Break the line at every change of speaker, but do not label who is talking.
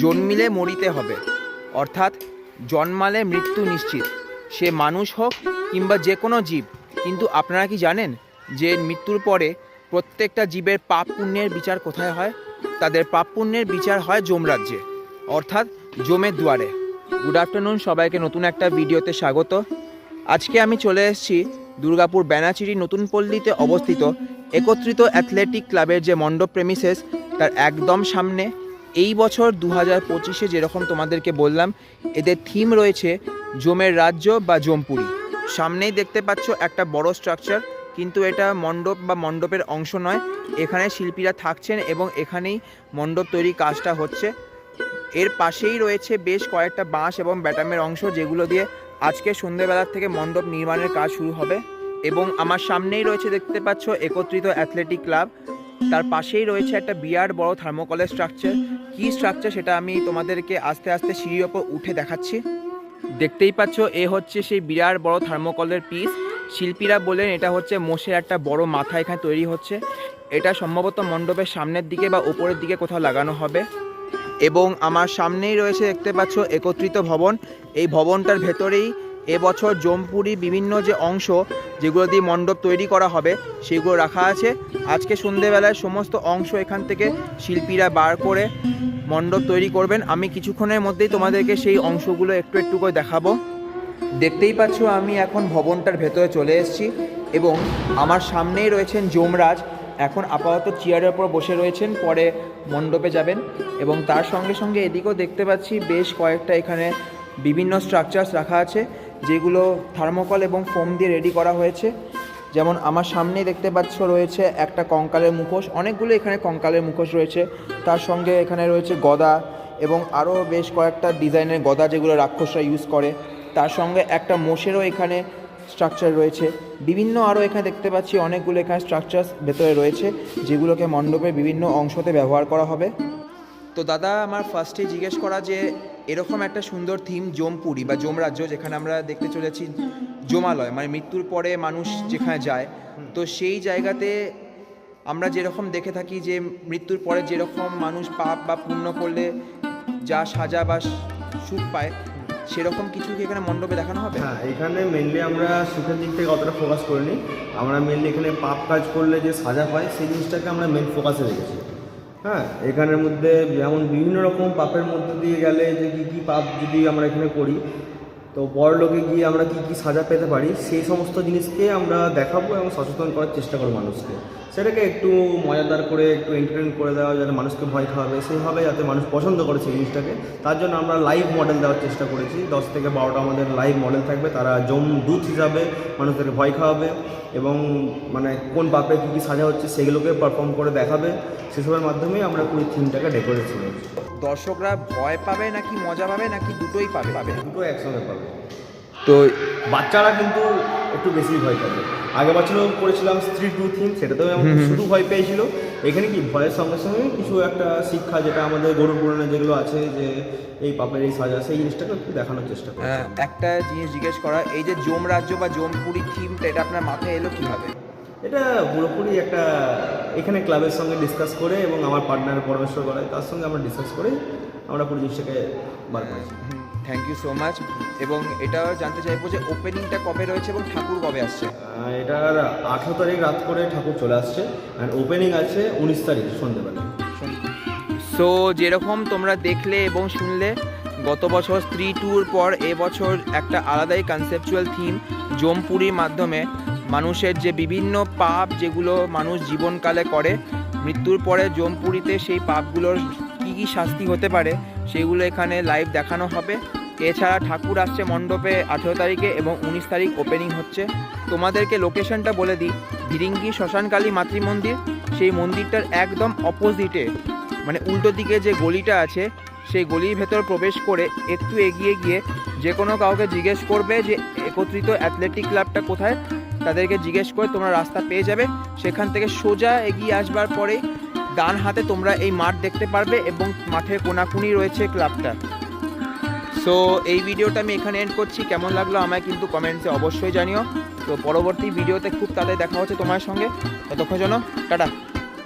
জন্মিলে মরিতে হবে। অর্থাৎ জন্মালে মৃত্যু নিশ্চিত। সে মানুষ হোক কিংবা যে কোনো জীব, কিন্তু আপনারা কি জানেন যে মৃত্যুর পরে প্রত্যেকটা জীবের পাপ পুণ্যের বিচার কোথায় হয়? তাদের পাপ পুণ্যের বিচার হয় যমরাজ্যে অর্থাৎ জমের দুয়ারে। গুড আফটারনুন সবাইকে নতুন একটা ভিডিওতে স্বাগত। আজকে আমি চলে এসেছি দুর্গাপুর ব্যানাচিরি নতুন পল্লীতে অবস্থিত একত্রিত অ্যাথলেটিক ক্লাবের যে মণ্ডপ প্রেমিসেস তার একদম সামনে এই বছর দু হাজার পঁচিশে যেরকম তোমাদেরকে বললাম, এদের থিম রয়েছে জমের রাজ্য বা জমপুরি। সামনেই দেখতে পাচ্ছ একটা বড় স্ট্রাকচার কিন্তু এটা মণ্ডপ বা মণ্ডপের অংশ নয়, এখানে শিল্পীরা থাকছেন এবং এখানেই মণ্ডপ তৈরি কাজটা হচ্ছে। এর পাশেই রয়েছে বেশ কয়েকটা বাঁশ এবং ব্যাটামের অংশ, যেগুলো দিয়ে আজকে সন্ধ্যেবেলার থেকে মণ্ডপ নির্মাণের কাজ শুরু হবে। এবং আমার সামনেই রয়েছে দেখতে পাচ্ছ একত্রিত অ্যাথলেটিক ক্লাব তার পাশেই রয়েছে একটা বিরাট বড় থার্মোকলের স্ট্রাকচার কী স্ট্রাকচার সেটা আমি তোমাদেরকে আস্তে আস্তে সিঁড়ির ওপর উঠে দেখাচ্ছি। দেখতেই পাচ্ছ, এ হচ্ছে সেই বিরাট বড় থার্মোকলের পিস শিল্পীরা বলেন এটা হচ্ছে মোষের একটা বড় মাথা এখানে তৈরি হচ্ছে। এটা সম্ভবত মণ্ডপের সামনের দিকে বা উপরের দিকে কোথাও লাগানো হবে। এবং আমার সামনেই রয়েছে, দেখতে পাচ্ছ, একত্রিত ভবন। এই ভবনটার ভেতরেই এবছর জমপুরি বিভিন্ন যে অংশ যেগুলো দিয়ে মণ্ডপ তৈরি করা হবে, সেগুলো রাখা আছে। আজকে সন্ধেবেলায় সমস্ত অংশ এখান থেকে শিল্পীরা বার করে মণ্ডপ তৈরি করবেন। আমি কিছুক্ষণের মধ্যেই তোমাদেরকে সেই অংশগুলো একটু একটু করে দেখাবো। দেখতেই পাচ্ছ, আমি এখন ভবনটার ভেতরে চলে এসেছি এবং আমার সামনেই রয়েছেন যমরাজ। এখন আপাতত চেয়ারের ওপর বসে রয়েছেন, পরে মণ্ডপে যাবেন এবং তার সঙ্গে সঙ্গে এদিকেও দেখতে পাচ্ছি বেশ কয়েকটা এখানে বিভিন্ন স্ট্রাকচার্স রাখা আছে। যেগুলো থার্মোকল এবং ফোম দিয়ে রেডি করা হয়েছে। যেমন আমার সামনেই দেখতে পাচ্ছ রয়েছে একটা কঙ্কালের মুখোশ। অনেকগুলো এখানে কঙ্কালের মুখোশ রয়েছে। তার সঙ্গে এখানে রয়েছে গদা এবং আরও বেশ কয়েকটা ডিজাইনের গদা যেগুলো রাক্ষসরা ইউজ করে। তার সঙ্গে একটা মোষেরও এখানে স্ট্রাকচার রয়েছে। বিভিন্ন আরও এখানে দেখতে পাচ্ছি অনেকগুলো এখানে স্ট্রাকচার ভেতরে রয়েছে, যেগুলোকে মণ্ডপের বিভিন্ন অংশতে ব্যবহার করা হবে। তো দাদা, আমার ফার্স্টে জিজ্ঞেস করা যে এরকম একটা সুন্দর থিম জমপুরি বা জমরাজ্য যেখানে আমরা দেখতে চলেছি জমালয় মানে মৃত্যুর পরে মানুষ যেখানে যায়। তো সেই জায়গাতে আমরা যেরকম দেখে থাকি যে মৃত্যুর পরে যেরকম মানুষ পাপ বা পুণ্য করলে যা সাজা বা সুখ পায়, সেরকম কিছু কি এখানে মণ্ডপে দেখানো হবে?
হ্যাঁ এখানে মেনলি আমরা সুখের দিক থেকে অতটা ফোকাস করিনি। আমরা মেনলি এখানে পাপ কাজ করলে যে সাজা পায়, সেই জিনিসটাকে আমরা মেন ফোকাসে রেখেছি। হ্যাঁ। এখানের মধ্যে যেমন বিভিন্ন রকম পাপের মধ্যে দিয়ে গেলে যে কী কী পাপ যদি আমরা এখানে করি তো পরলোকে গিয়ে আমরা কী কী সাজা পেতে পারি, সেই সমস্ত জিনিসকে আমরা দেখাবো এবং সচেতন করার চেষ্টা করব মানুষকে। সেটাকে একটু মজাদার করে, একটু এন্টারটেন করে দেওয়া, যাতে মানুষকে ভয় খাওয়াবে, সেইভাবে যাতে মানুষ পছন্দ করে সেই জিনিসটাকে। তার জন্য আমরা লাইভ মডেল দেওয়ার চেষ্টা করেছি। দশ থেকে বারোটা আমাদের লাইভ মডেল থাকবে। তারা জম দূত হিসাবে মানুষদেরকে ভয় খাওয়াবে এবং মানে কোন পাপে কী কী সাজা হচ্ছে সেগুলোকে পারফর্ম করে দেখাবে। সেসবের মাধ্যমে আমরা পুরো থিমটাকে ডেকোরেট করেছি।
দর্শকরা ভয় পাবে নাকি মজা পাবে নাকি দুটোই পাবে? পাবে
দুটো একসঙ্গে পাবে।
তো
বাচ্চারা কিন্তু একটু বেশি ভয় পাবে। আগের বছরও করেছিলাম স্ত্রী টু থিম সেটাতেও শুধু ভয় পেয়েছিল। এখানে কি ভয়ের সঙ্গে সঙ্গে কিছু একটা শিক্ষা যেটা আমাদের গরু পুরাণে যেগুলো আছে যে এই পাপের এই সাজা সেই জিনিসটাকে একটু দেখানোর চেষ্টা করি
একটা জিনিস জিজ্ঞেস করা এই যে জোম রাজ্য বা জোমপুরি থিমটা এটা আপনার মাথায় এলো কীভাবে?
এটা পুরোপুরি একটা এখানে ক্লাবের সঙ্গে ডিসকাস করে এবং আমার পার্টনার পরমেশ্বর করায় তার সঙ্গে আমরা ডিসকাস করে আমরা পুরো জিনিসটাকে বার করেছি।
থ্যাংক ইউ সো মাচ এবং এটা জানতে চাইব যে ওপেনিংটা কবে রয়েছে এবং ঠাকুর কবে আসছে?
এটার আঠেরো তারিখ রাত করে ঠাকুর চলে আসছে অ্যান্ড ওপেনিং আছে উনিশ তারিখ সন্ধ্যেবেলা।
সো যেরকম তোমরা দেখলে এবং শুনলে গত বছর স্ত্রী ট্যুর পর এবছর একটা আলাদাই কনসেপচুয়াল থিম জমপুরির মাধ্যমে। মানুষের যে বিভিন্ন পাপ যেগুলো মানুষ জীবনকালে করে, মৃত্যুর পরে জমপুরিতে সেই পাপগুলোর কী কী শাস্তি হতে পারে, সেগুলো এখানে লাইভ দেখানো হবে। এছাড়া ঠাকুর আসছে মণ্ডপে আঠেরো তারিখে এবং উনিশ তারিখ ওপেনিং হচ্ছে। তোমাদেরকে লোকেশনটা বলে দিই। ভিরিঙ্গি শ্মশানকালী মাতৃমন্দির সেই মন্দিরটার একদম অপোজিটে মানে উল্টো দিকে যে গলিটা আছে, সেই গলির ভেতর প্রবেশ করে একটু এগিয়ে গিয়ে যে কোনো কাউকে জিজ্ঞেস করবে যে, একত্রিত অ্যাথলেটিক ক্লাবটা কোথায়? তাদেরকে জিজ্ঞেস করে তোমরা রাস্তা পেয়ে যাবে। সেখান থেকে সোজা এগিয়ে আসবার পরে ডান হাতে তোমরা এই মাঠ দেখতে পারবে এবং মাঠের কোনাকুনি রয়েছে ক্লাবটা। সো এই ভিডিওটা আমি এখানে এন্ড করছি। কেমন লাগল আমায় কিন্তু কমেন্টসে অবশ্যই জানিও। তো পরবর্তী ভিডিওতে খুব তাদের দেখা হচ্ছে তোমার সঙ্গে। ততক্ষণ জন্য, টাটা।